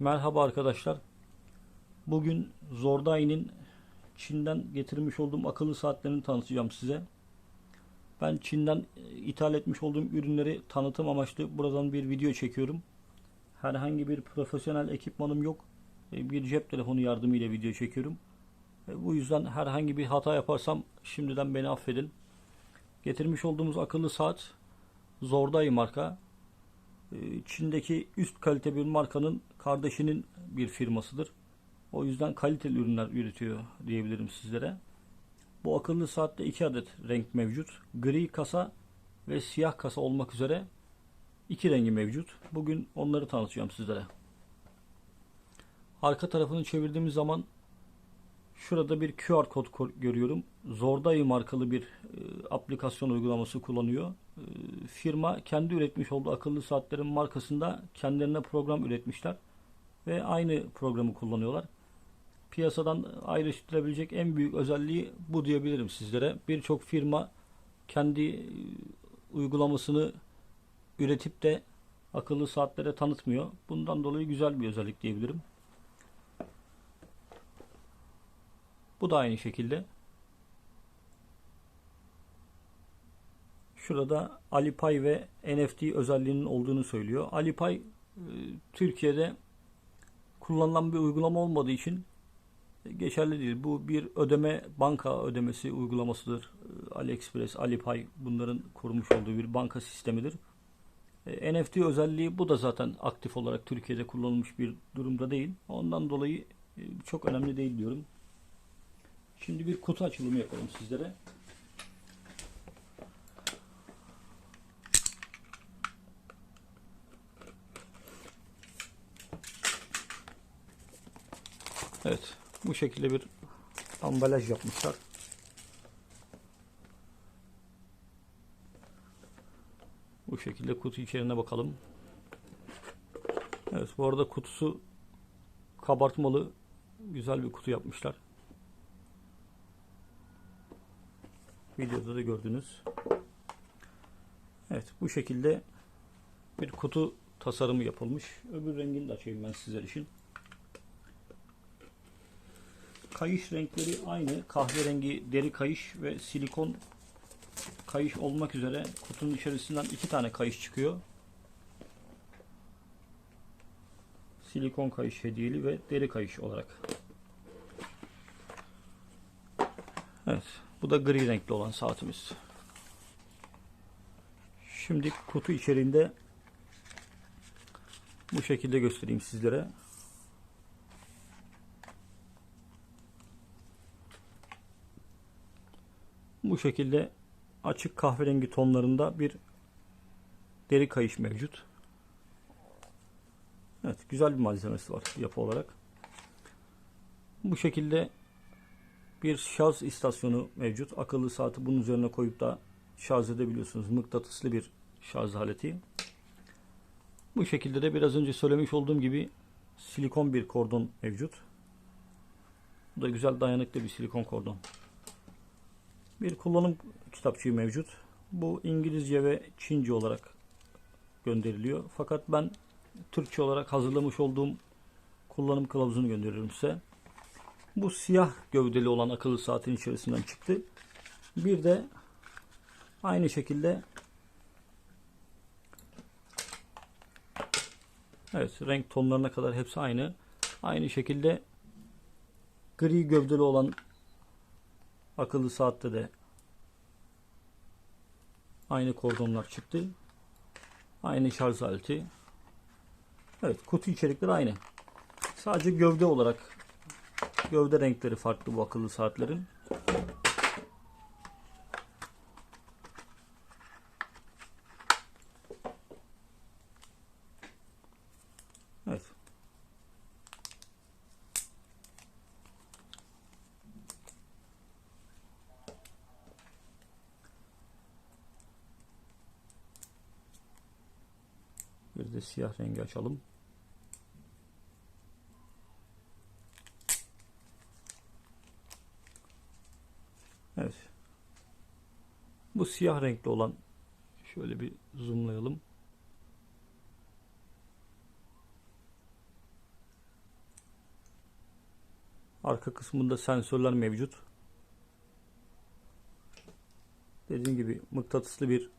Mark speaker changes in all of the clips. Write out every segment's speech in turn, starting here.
Speaker 1: Merhaba arkadaşlar. Bugün Zordai'nin Çin'den getirmiş olduğum akıllı saatlerini tanıtacağım size. Ben Çin'den e, ithal etmiş olduğum ürünleri tanıtım amaçlı buradan bir video çekiyorum. Herhangi bir profesyonel ekipmanım yok. E, Bir cep telefonu yardımıyla video çekiyorum. E, Bu yüzden herhangi bir hata yaparsam şimdiden beni affedin. Getirmiş olduğumuz akıllı saat Zordai marka. Ee, Çin'deki üst kalite bir markanın kardeşinin bir firmasıdır. O yüzden kaliteli ürünler üretiyor diyebilirim sizlere. Bu akıllı saatte iki adet renk mevcut. Gri kasa ve siyah kasa olmak üzere iki rengi mevcut. Bugün onları tanıtacağım sizlere. Arka tarafını çevirdiğimiz zaman şurada bir QR kod ko- görüyorum. Zordai markalı bir e, aplikasyon uygulaması kullanıyor. E, firma kendi üretmiş olduğu akıllı saatlerin markasında kendilerine program üretmişler ve aynı programı kullanıyorlar. Piyasadan ayrıştırabilecek en büyük özelliği bu diyebilirim sizlere. Birçok firma kendi e, uygulamasını üretip de akıllı saatlere tanıtmıyor. Bundan dolayı güzel bir özellik diyebilirim. Bu da aynı şekilde. Şurada Alipay ve NFT özelliğinin olduğunu söylüyor. Alipay e, Türkiye'de kullanılan bir uygulama olmadığı için geçerli değil. Bu bir ödeme banka ödemesi uygulamasıdır. E, AliExpress, Alipay bunların kurmuş olduğu bir banka sistemidir. E, NFT özelliği bu da zaten aktif olarak Türkiye'de kullanılmış bir durumda değil. Ondan dolayı e, çok önemli değil diyorum. Şimdi bir kutu açılımı yapalım sizlere. Evet, bu şekilde bir ambalaj yapmışlar. Bu şekilde kutu içeriğine bakalım. Evet, bu arada kutusu kabartmalı güzel bir kutu yapmışlar. Videoda da gördünüz. Evet, bu şekilde bir kutu tasarımı yapılmış. Öbür rengini de açayım ben sizler için. Kayış renkleri aynı. Kahverengi deri kayış ve silikon kayış olmak üzere kutunun içerisinden iki tane kayış çıkıyor. Silikon kayış hediyeli ve deri kayış olarak. Evet. Bu da gri renkli olan saatimiz. Şimdi kutu içeriğinde bu şekilde göstereyim sizlere. Bu şekilde açık kahverengi tonlarında bir deri kayış mevcut. Evet, güzel bir malzemesi var yapı olarak. Bu şekilde bir şarj istasyonu mevcut. Akıllı saati bunun üzerine koyup da şarj edebiliyorsunuz. Mıknatıslı bir şarj aleti. Bu şekilde de biraz önce söylemiş olduğum gibi silikon bir kordon mevcut. Bu da güzel dayanıklı bir silikon kordon. Bir kullanım kitapçığı mevcut. Bu İngilizce ve Çince olarak gönderiliyor. Fakat ben Türkçe olarak hazırlamış olduğum kullanım kılavuzunu gönderiyorum size. Bu siyah gövdeli olan akıllı saatin içerisinden çıktı. Bir de aynı şekilde Evet renk tonlarına kadar hepsi aynı. Aynı şekilde gri gövdeli olan akıllı saatte de aynı kordonlar çıktı. Aynı şarj aleti. Evet kutu içerikleri aynı. Sadece gövde olarak Gövde renkleri farklı bu akıllı saatlerin. Evet. Bir de siyah rengi açalım. Evet. Bu siyah renkli olan şöyle bir zoomlayalım. Arka kısmında sensörler mevcut. Dediğim gibi mıknatıslı bir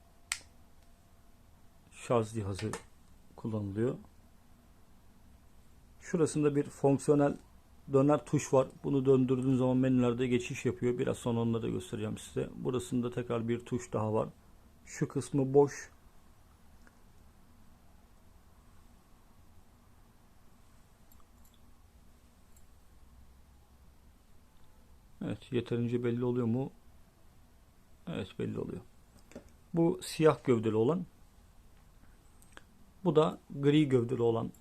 Speaker 1: şarj cihazı kullanılıyor. Şurasında bir fonksiyonel döner tuş var. Bunu döndürdüğün zaman menülerde geçiş yapıyor. Biraz sonra onları da göstereceğim size. Burasında tekrar bir tuş daha var. Şu kısmı boş. Evet yeterince belli oluyor mu? Evet belli oluyor. Bu siyah gövdeli olan. Bu da gri gövdeli olan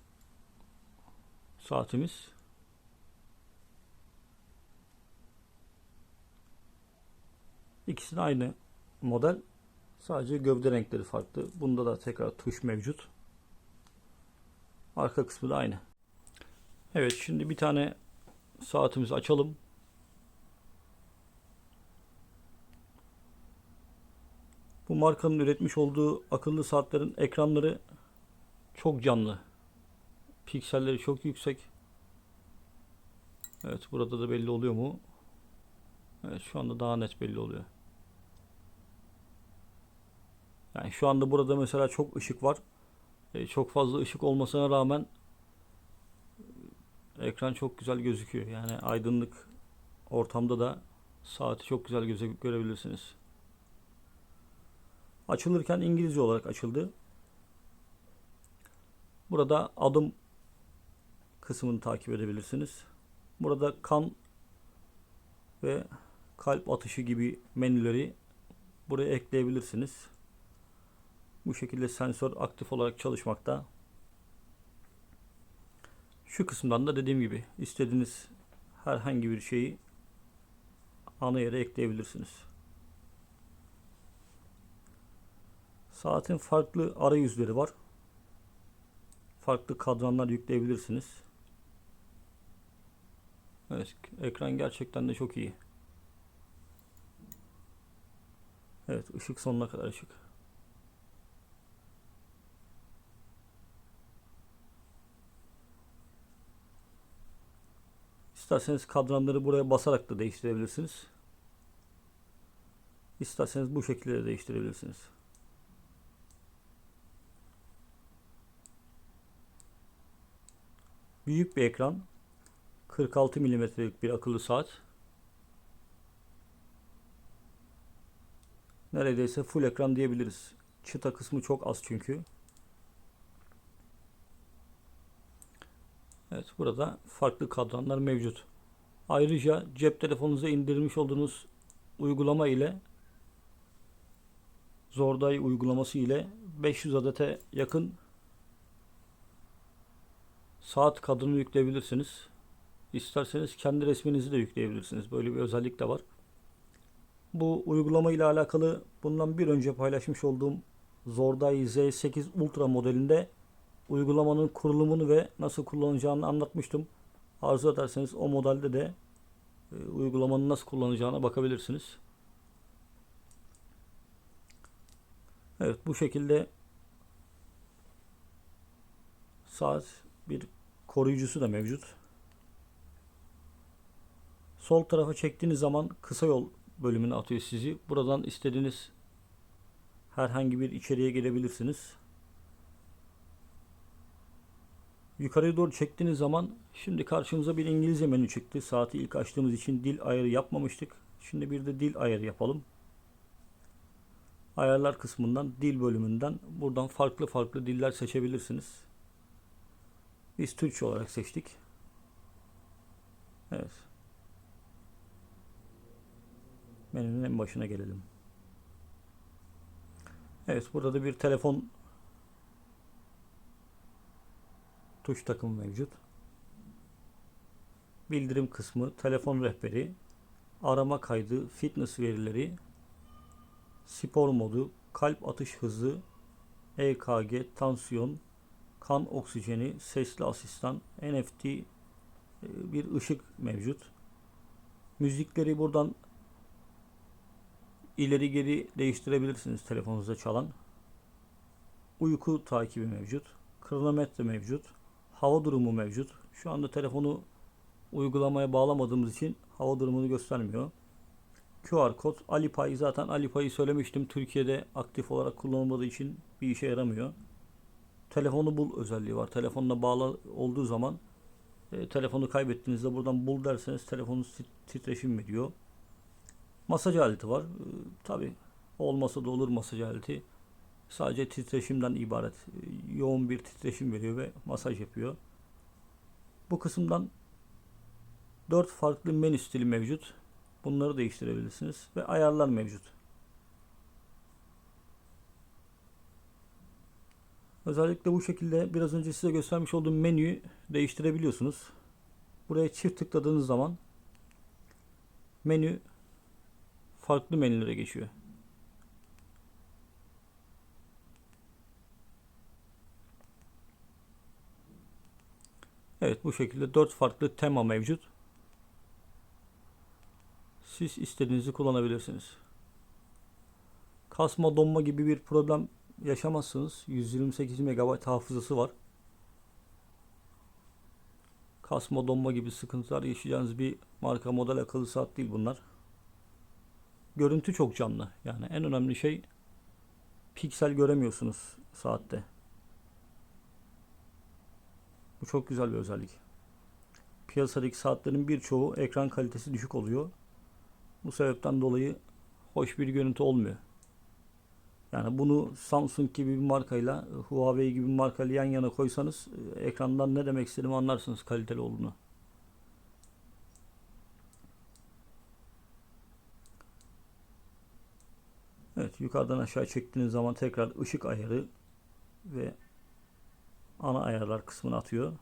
Speaker 1: saatimiz. İkisi de aynı model. Sadece gövde renkleri farklı. Bunda da tekrar tuş mevcut. Arka kısmı da aynı. Evet şimdi bir tane saatimizi açalım. Bu markanın üretmiş olduğu akıllı saatlerin ekranları çok canlı. Pikselleri çok yüksek. Evet burada da belli oluyor mu? Evet şu anda daha net belli oluyor. Yani şu anda burada mesela çok ışık var. E, çok fazla ışık olmasına rağmen ekran çok güzel gözüküyor. Yani aydınlık ortamda da saati çok güzel göze görebilirsiniz. Açılırken İngilizce olarak açıldı. Burada adım kısmını takip edebilirsiniz. Burada kan ve kalp atışı gibi menüleri buraya ekleyebilirsiniz. Bu şekilde sensör aktif olarak çalışmakta. Şu kısımdan da dediğim gibi istediğiniz herhangi bir şeyi ana yere ekleyebilirsiniz. Saatin farklı arayüzleri var. Farklı kadranlar yükleyebilirsiniz. Evet, ekran gerçekten de çok iyi. Evet, ışık sonuna kadar ışık. İsterseniz kadranları buraya basarak da değiştirebilirsiniz. İsterseniz bu şekilde de değiştirebilirsiniz. Büyük bir ekran. 46 milimetrelik bir akıllı saat. Neredeyse full ekran diyebiliriz. Çıta kısmı çok az çünkü. Evet burada farklı kadranlar mevcut. Ayrıca cep telefonunuza indirmiş olduğunuz uygulama ile Zorday uygulaması ile 500 adete yakın saat kadını yükleyebilirsiniz. İsterseniz kendi resminizi de yükleyebilirsiniz. Böyle bir özellik de var. Bu uygulama ile alakalı bundan bir önce paylaşmış olduğum Zorday Z8 Ultra modelinde uygulamanın kurulumunu ve nasıl kullanacağını anlatmıştım. Arzu ederseniz o modelde de e, uygulamanın nasıl kullanacağına bakabilirsiniz. Evet bu şekilde saat bir koruyucusu da mevcut. Sol tarafa çektiğiniz zaman kısa yol bölümüne atıyor sizi. Buradan istediğiniz herhangi bir içeriye girebilirsiniz. Yukarıya doğru çektiğiniz zaman şimdi karşımıza bir İngilizce menü çıktı. Saati ilk açtığımız için dil ayarı yapmamıştık. Şimdi bir de dil ayarı yapalım. Ayarlar kısmından dil bölümünden buradan farklı farklı diller seçebilirsiniz. Biz Türkçe olarak seçtik. Evet. Menünün en başına gelelim. Evet burada da bir telefon tuş takımı mevcut. Bildirim kısmı, telefon rehberi, arama kaydı, fitness verileri, spor modu, kalp atış hızı, EKG, tansiyon, kan oksijeni, sesli asistan, NFT, e, bir ışık mevcut. Müzikleri buradan ileri geri değiştirebilirsiniz telefonunuzda çalan. Uyku takibi mevcut. Kronometre mevcut hava durumu mevcut. Şu anda telefonu uygulamaya bağlamadığımız için hava durumunu göstermiyor. QR kod Alipay zaten Alipay'ı söylemiştim. Türkiye'de aktif olarak kullanılmadığı için bir işe yaramıyor. Telefonu bul özelliği var. Telefonla bağlı olduğu zaman e, telefonu kaybettiğinizde buradan bul derseniz telefonun tit- titreşim veriyor. Masaj aleti var. E, Tabi olmasa da olur masaj aleti. Sadece titreşimden ibaret. E, Yoğun bir titreşim veriyor ve masaj yapıyor. Bu kısımdan 4 farklı menü stili mevcut. Bunları değiştirebilirsiniz ve ayarlar mevcut. Özellikle bu şekilde biraz önce size göstermiş olduğum menüyü değiştirebiliyorsunuz. Buraya çift tıkladığınız zaman menü farklı menülere geçiyor. Evet bu şekilde 4 farklı tema mevcut. Siz istediğinizi kullanabilirsiniz. Kasma donma gibi bir problem yaşamazsınız. 128 MB hafızası var. Kasma donma gibi sıkıntılar yaşayacağınız bir marka model akıllı saat değil bunlar. Görüntü çok canlı. Yani en önemli şey piksel göremiyorsunuz saatte. Bu çok güzel bir özellik. Piyasadaki saatlerin birçoğu ekran kalitesi düşük oluyor. Bu sebepten dolayı hoş bir görüntü olmuyor. Yani bunu Samsung gibi bir markayla Huawei gibi bir markayla yan yana koysanız e, ekrandan ne demek istediğimi anlarsınız kaliteli olduğunu. Evet yukarıdan aşağı çektiğiniz zaman tekrar ışık ayarı ve ana ayarlar kısmını atıyor.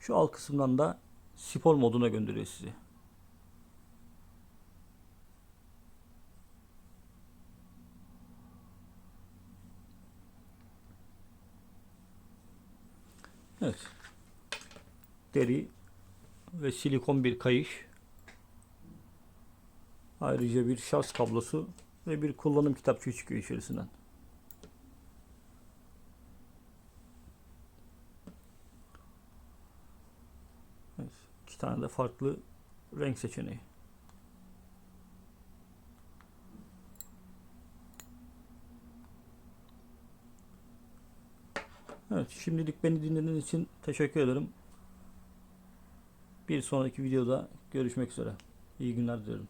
Speaker 1: Şu alt kısımdan da spor moduna gönderiyor sizi. Evet. Deri ve silikon bir kayış. Ayrıca bir şarj kablosu ve bir kullanım kitapçığı çıkıyor içerisinden. Evet, iki tane de farklı renk seçeneği. Şimdilik beni dinlediğiniz için teşekkür ederim. Bir sonraki videoda görüşmek üzere. İyi günler diliyorum.